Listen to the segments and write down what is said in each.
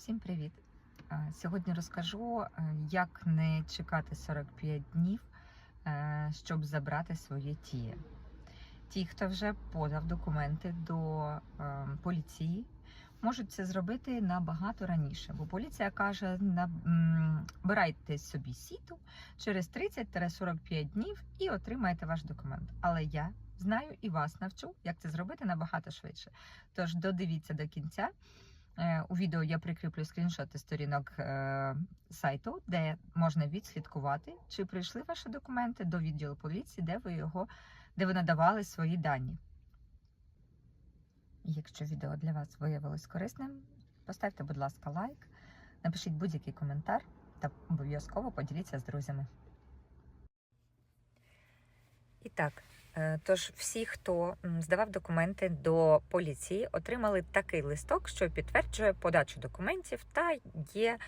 Всім привіт! Е, Сьогодні розкажу, е, як не чекати 45 днів, е, щоб забрати своє тіє. Ті, хто вже подав документи до поліції, можуть це зробити набагато раніше, бо поліція каже: набирайте собі сіту через 30-45 днів і отримаєте ваш документ. Але я знаю і вас навчу, як це зробити набагато швидше. Тож додивіться до кінця. Е, У відео я прикріплю скріншоти сторінок е, сайту, де можна відслідкувати, чи прийшли ваші документи до відділу поліції, де ви його, де ви надавали свої дані. Якщо відео для вас виявилось корисним, поставте, будь ласка, лайк, напишіть будь-який коментар та обов'язково поділіться з друзями. І так, тож всі, хто здавав документи до поліції, отримали такий листок, що підтверджує подачу документів та є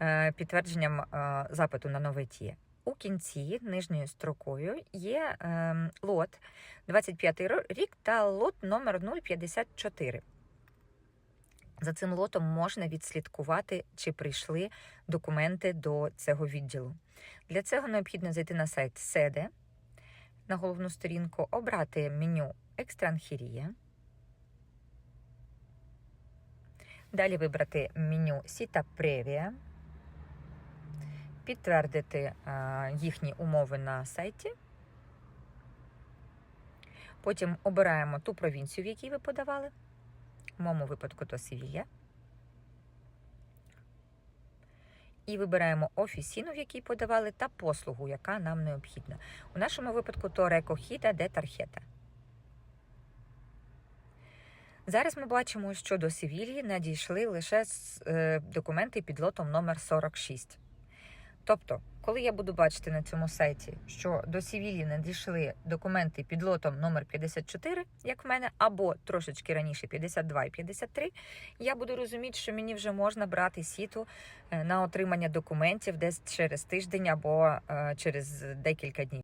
е, підтвердженням е, запиту на нове тіє. У кінці нижньою строкою є е, лот 25 рік та лот номер 054. За цим лотом можна відслідкувати, чи прийшли документи до цього відділу. Для цього необхідно зайти на сайт СЕДЕ на головну сторінку, обрати меню Екстранхірія. Далі вибрати меню Сіта Превія, підтвердити е, їхні умови на сайті. Потім обираємо ту провінцію, в якій ви подавали. В моєму випадку то Севілля. І вибираємо офісіну, в якій подавали, та послугу, яка нам необхідна. У нашому випадку то рекохіда де тархета. Зараз ми бачимо, що до Севілії надійшли лише е, документи під лотом номер 46. Тобто, коли я буду бачити на цьому сайті, що до Сівілі надійшли документи під лотом номер 54, як в мене, або трошечки раніше 52 і 53, я буду розуміти, що мені вже можна брати сіту е, на отримання документів десь через тиждень або е, через декілька днів.